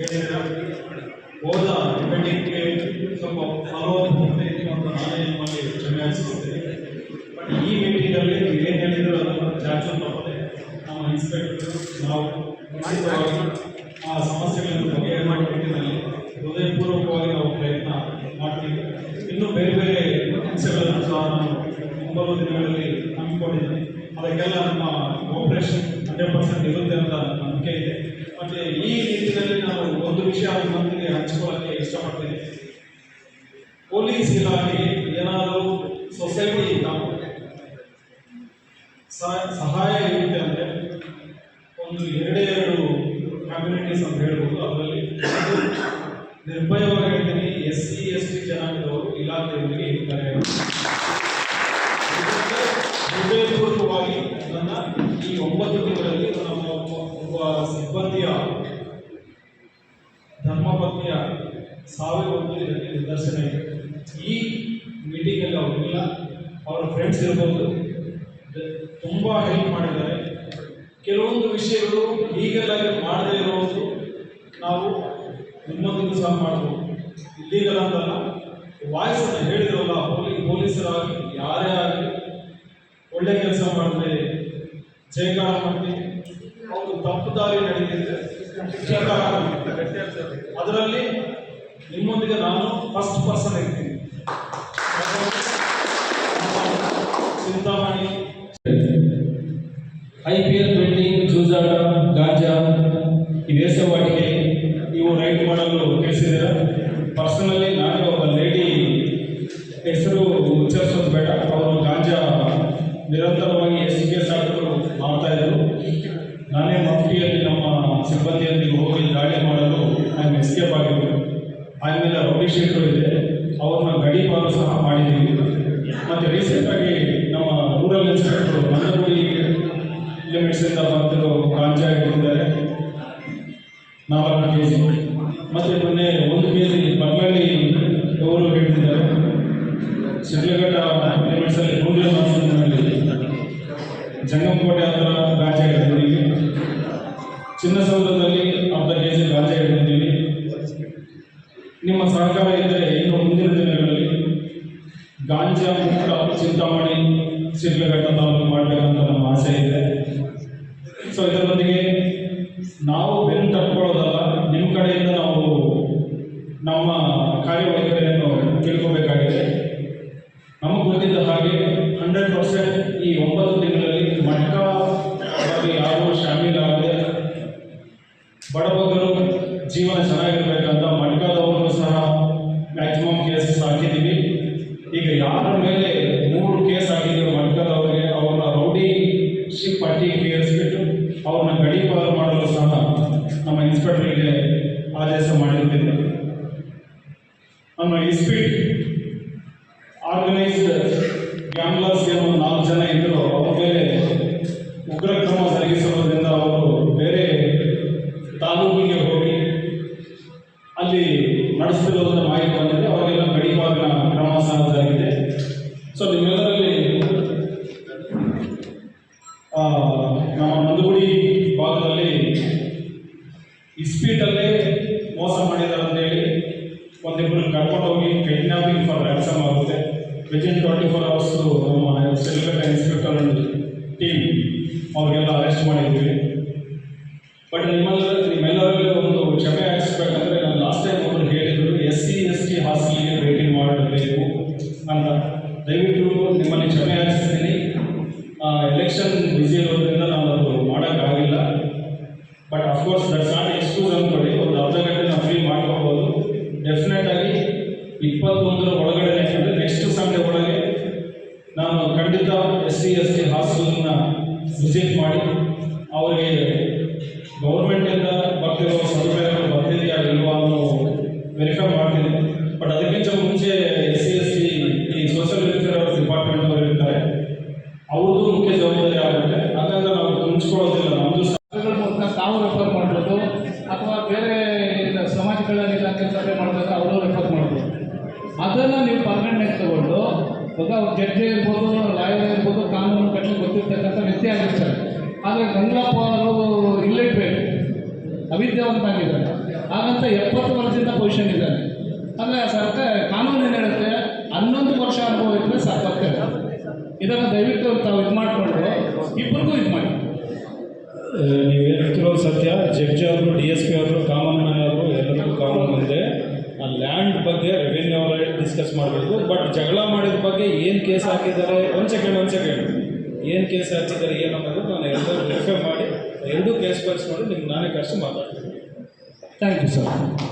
ಹೇಳಿದ್ರೆ ಹೋದ ಡಿಪೆಂಡಿಂಗ್ಗೆ ಸ್ವಲ್ಪ ಫಾಲೋ ಅಪ್ ಹೋಗ್ತಾ ಇದ್ದೀವಿ ಅಂತ ನಾನೇ ನಿಮ್ಮಲ್ಲಿ ಕ್ಷಮೆ ಯಾಚಿಸುತ್ತೇನೆ ಬಟ್ ಈ ಮೀಟಿಂಗಲ್ಲಿ ಏನು ಹೇಳಿದ್ರು ಅದನ್ನು ಚಾರ್ಜ್ ತಪ್ಪದೆ ನಮ್ಮ ಇನ್ಸ್ಪೆಕ್ಟರ್ ನಾವು ಆ ಸಮಸ್ಯೆಗಳನ್ನು ಬಗೆಹರಿ ಮಾಡಿ ನಿಟ್ಟಿನಲ್ಲಿ ಹೃದಯಪೂರ್ವಕವಾಗಿ ನಾವು ಪ್ರಯತ್ನ ಮಾಡ್ತೀವಿ ಇನ್ನೂ ಬೇರೆ ಬೇರೆ ಅಂಶಗಳನ್ನು ಸಹ ನಾನು ಮುಂಬರುವ ದಿನಗಳಲ್ಲಿ ಹಮ್ಮಿಕೊಂಡಿದ್ದೇನೆ ಅದಕ್ಕೆಲ್ಲ ನಮ್ಮ ಕೋಪರೇಷನ್ ಇರುತ್ತೆ ಅಂತ ನಂಬಿಕೆ ಇದೆ. ಮತ್ತು ಈ ನಿಟ್ಟಿನಲ್ಲಿ ನಾವು ಒಂದು ವಿಷಯ ನಮ್ಮೊಂದಿಗೆ ಹಂಚಿಕೊಳ್ಳಕ್ಕೆ ಇಷ್ಟಪಡ್ತೀನಿ. ಪೊಲೀಸ್ ಇಲಾಖೆ ಏನಾದರೂ ಸೊಸೈಟಿ ಸಹಾಯ ಇರುತ್ತೆ ಅಂದರೆ ಒಂದು ಎರಡೇ ಎರಡು ಕಮ್ಯುನಿಟೀಸ್ ಅಂತ ಹೇಳ್ಬೋದು. ಅದರಲ್ಲಿ ನಿರ್ಭಯವಾಗಿ ಹೇಳ್ತೀನಿ. ಎಸ್ ಸಿ ಧರ್ಮಪತ್ನಿಯ ಸಾವಿರ ಒಂದು ಇದಕ್ಕೆ ನಿದರ್ಶನ ಇದೆ. ಈ ಮೀಟಿಂಗಲ್ಲಿ ಅವರಿಲ್ಲ ಅವರ ಫ್ರೆಂಡ್ಸ್ ಇರ್ಬೋದು. ತುಂಬ ಹೆಲ್ಪ್ ಮಾಡಿದ್ದಾರೆ. ಕೆಲವೊಂದು ವಿಷಯಗಳು ಲೀಗಲ್ ಆಗಿ ಮಾಡದೇ ಇರೋದು ನಾವು ನಿಮ್ಮೊಂದಿಗೂ ಸಹ ಮಾಡ್ಬೋದು. ಲೀಗಲ್ ಅಂತಲ್ಲ ವಾಯ್ಸ್ ಅಂತ ಹೇಳಿದ್ರಲ್ಲ, ಪೊಲೀ, ಪೊಲೀಸರಾಗಿ, ಯಾರೇ ಆಗಲಿ, ಒಳ್ಳೆ ಕೆಲಸ ಮಾಡಿದ್ರೆ ಜಯಕಾರ ಮಾಡ್ತೀವಿ. ಅವರು ತಪ್ಪು ದಾರಿ ಮಾಡ್ತೀವಿ. ಅದರಲ್ಲಿ ನಿಮ್ಮೊಂದಿಗೆ ನಾನು ಫಸ್ಟ್ ಪರ್ಸನ್ ಇರ್ತೀನಿ Chintamani I P L betting ಜೂಜಾಟ ಗಾಂಜಾ, ಈ ವಾಟಿಗೆ ನೀವು ರೈಟ್ ಮಾಡಲು ತಿಳಿಸಿದ್ದೀರ ಪರ್ಸನಲಿ ನಾನು ಒಬ್ಬ ಲೇಡಿ ಹೆಸರು ಉಚ್ಚರಿಸೋದು ಬೇಡ. ಅವರು ಗಾಂಜಾ ನಿರಂತರವಾಗಿ ಎಸ್ ಕೆ ಹಾಕಿದ್ರು ಮಾಡ್ತಾ ಇದ್ರು. ನಾನೇ ಮಫ್ಟಿಯಲ್ಲಿ ನಮ್ಮ ಸಿಬ್ಬಂದಿಯೊಂದಿಗೆ ಹೋಗಿ ದಾಳಿ ಮಾಡಲು ನಾನು ಎಸ್ಕೇಪ್ ಆಗಿದ್ದೆ. ಆಮೇಲೆ ರೌಡಿ ಶೀಟು ಇದೆ, ಅವ್ರನ್ನ ಗಡಿಪಾರು ಸಹ ಮಾಡಿದ್ದೀವಿ. ಮತ್ತು ರೀಸೆಂಟಾಗಿ ನಮ್ಮ ರೂರಲ್ ಇನ್ಸ್ಪೆಕ್ಟರ್ ಮಂದಗುಡಿ ಲಿಮಿಟ್ಸಿಂದ ಬಂದಿರೋ ಗಾಂಜಾ ಇಟ್ಟಿದ್ದಾರೆ. ನಾಲ್ಕು ಕೆ ಜಿ ಮತ್ತು ಮೊನ್ನೆ ಒಂದು ಕೆ ಜಿ ಬಂಗಾಳಿ ಅವರು ಹಿಡಿದಿದ್ದಾರೆ ಶಿಡ್ಲಘಟ್ಟ ಲಿಮಿಟ್ಸಲ್ಲಿ ಮಾಸನಲ್ಲಿ ಜಂಗಮಕೋಟೆ ಹತ್ರ ಗಾಂಜಾ ಹಿಡಿದಿದ್ದೀವಿ ಚಿನ್ನಸೌಧದಲ್ಲಿ ಅರ್ಧ ಕೆ ಜಿ ಗಾಂಜಾ ಹಿಡಿದಿದ್ದೀವಿ ನಿಮ್ಮ ಸಹಕಾರ ಇದ್ದರೆ ಇನ್ನು ಮುಂದಿನ ದಿನಗಳಲ್ಲಿ ಗಾಂಜಾ ಮುಕ್ತ ಚಿಂತಾಮಣಿ ಶಿಡ್ಲಘಟ್ಟ ತಾಲೂಕು ಮಾಡಬೇಕಂತ ನಮ್ಮ ಆಸೆ ಇದೆ. ಸೊ ಇದರೊಂದಿಗೆ ನಾವು ಬೆನ್ನು ತಟ್ಕೊಳ್ಳೋದಲ್ಲ ನಿಮ್ಮ ಕಡೆಯಿಂದ ನಾವು ನಮ್ಮ ಕಾರ್ಯವೈಖರಿಯನ್ನು ತಿಳ್ಕೋಬೇಕಾಗಿದೆ. ನಮಗೆ ಗೊತ್ತಿದ್ದ ಹಾಗೆ ಹಂಡ್ರೆಡ್ ಪರ್ಸೆಂಟ್ ಯಾರ ಮೇಲೆ ಮೂರು ಕೇಸ್ ಆಗಿದೆ ಮಟ್ಕದವರಿಗೆ ಅವರ ರೌಡಿ ಪಟ್ಟಿ ಕೇಳಿಸ್ಬಿಟ್ಟು ಅವ್ರನ್ನ ಗಡಿಪಾರು ಮಾಡಲು ಸಹ ನಮ್ಮ ಇನ್ಸ್ಪೆಕ್ಟರ್ಗೆ ಆದೇಶ ಮಾಡಿರ್ತೀನಿ ನಮ್ಮ ಇಸ್ಪೀಟ್ ಆರ್ಗನೈಸ್ಡ್ ಗ್ಯಾಂಗ್ಲರ್ಸ್ ಸೊ ನಿಮ್ಮೆಲ್ಲರಲ್ಲಿ ನಮ್ಮ ನಂದಗುಡಿ ಭಾಗದಲ್ಲಿ ಇಸ್ಪೀಟಲ್ಲೇ ಮೋಸ ಮಾಡಿದ್ದಾರೆ ಅಂತೇಳಿ ಒಂದಿಬ್ಬರು ಕರ್ಕೊಂಡು ಹೋಗಿ ಕಿಡ್ನಾಪಿಂಗ್ ಫಾರ್ ರ್ಯಾನ್ಸಮ್ ಆಗುತ್ತೆ. ವಿತಿನ್ ಟ್ವೆಂಟಿ ಫೋರ್ ಅವರ್ಸು ನಮ್ಮ ಶಿಲ್ಘಟ್ಟ ಇನ್ಸ್ಪೆಕ್ಟರ್ ಟೀಮ್ ಅವ್ರಿಗೆಲ್ಲ ಅರೆಸ್ಟ್ ಮಾಡಿದ್ವಿ. ಬಟ್ ನಿಮ್ಮೆಲ್ಲ ಎಲೆಕ್ಷನ್ ಬಿಸಿ ಇರೋದ್ರಿಂದ ನಾವು ಅದು ಮಾಡೋಕ್ಕಾಗಿಲ್ಲ but of course that's not excuse ಅಂದ್ಕೊಳ್ಳಿ ಒಂದು ಅರ್ಧ ಗಂಟೆ ನಾವು ಫ್ರೀ ಮಾಡ್ಕೋಬೋದು ಡೆಫಿನೆಟ್ ಆಗಿ ಇಪ್ಪತ್ತೊಂದರ ಒಳಗಡೆ ಅಂದರೆ ನೆಕ್ಸ್ಟ್ ಸಂಡೇ ಒಳಗೆ ನಾನು ಖಂಡಿತ ಎಸ್ ಸಿ ಎಸ್ ಟಿ ಹಾಸ್ಟೆಲ್ನ ವಿಸಿಟ್ ಮಾಡಿ. ಅವರಿಗೆ ಗೌರ್ಮೆಂಟಿಂದ ಬರ್ತಿರೋ ಅವ್ರದ್ದು ಮುಖ್ಯ ಜವಾಬ್ದಾರಿ ಆಗುತ್ತೆ. ಹಾಗಾಗಿ ನಾವು ಹಂಚ್ಕೊಳ್ಳೋದಿಲ್ಲ ನಮ್ಮದು ಶಾಲೆಗಳ ಮೂಲಕ ತಾವು ರೆಫರ್ ಮಾಡ್ಬೋದು, ಅಥವಾ ಬೇರೆ ಸಮಾಜಗಳಲ್ಲಿ ಇಲಾಖೆ ಸಭೆ ಮಾಡಿದಾಗ ಅವರು ರೆಫರ್ ಮಾಡ್ಬೋದು. ಅದನ್ನು ನೀವು ಪರ್ಮನೆಂಟ್ ತಗೊಂಡು ಒಬ್ಬ ಜಡ್ಜಿ ಇರ್ಬೋದು ಲಾಯರ್ ಇರ್ಬೋದು, ಕಾನೂನು ಕಟ್ಟಲು ಗೊತ್ತಿರ್ತಕ್ಕಂಥ ವ್ಯಕ್ತಿ ಆಗಿರ್ತಾರೆ. ಆದರೆ ಗಂಗಪ್ಪ ಅವರು ಇಲ್ಲಿಡ್ಬೇಕು ಅವಿದ್ಯಾವಂತಾಗಿದ್ದಾರೆ ಹಾಗಂತ ಎಪ್ಪತ್ತು ವರ್ಷದಿಂದ ಪೊಸಿಷನ್ ಇದ್ದಾನೆ. ಅಂದರೆ ಸರ್ಕಾರ ಕಾನೂನು ಏನು ಹೇಳುತ್ತೆ? ಹನ್ನೊಂದು ವರ್ಷ ಅನುಭವ ಇದ್ದರೆ ಸಾಕಾಗ್ತದೆ. ಇದನ್ನು ದಯವಿಟ್ಟು ತಾವು ಇದು ಮಾಡಿಕೊಂಡು ಇಬ್ಬರಿಗೂ ಇದು ಮಾಡಿ. ನೀವು ಹೇಳ್ತಿರೋ ಸತ್ಯ? ಜಡ್ಜ್ ಅವರು ಡಿ ಎಸ್ ಪಿ ಅವರು ಕಾಮನ್ ಮ್ಯಾನ್ ಅವರು ಎಲ್ಲರಿಗೂ ಕಾಮನ್ ಇದೆ ಆ ಲ್ಯಾಂಡ್ ಬಗ್ಗೆ ರೆವೆನ್ಯೂ ಅವರ ಡಿಸ್ಕಸ್ ಮಾಡಬೇಕು. ಬಟ್ ಜಗಳ ಮಾಡಿದ ಬಗ್ಗೆ ಏನು ಕೇಸ್ ಹಾಕಿದ್ದಾರೆ? ಒಂದು ಸೆಕೆಂಡ್ ಒಂದು ಸೆಕೆಂಡ್. ಏನು ಕೇಸ್ ಹಾಕಿದ್ದಾರೆ ಏನು ಅನ್ನೋದು ನಾನು ಎಲ್ಲರೂ ವೆರಿಫೈ ಮಾಡಿ ಎರಡೂ ಕೇಸ್ ಬರ್ಸ್ಕೊಂಡು ನಿಮ್ಗೆ ನಾನೇ ಕರೆಸಿ ಮಾತಾಡ್ತೀನಿ. Thank you sir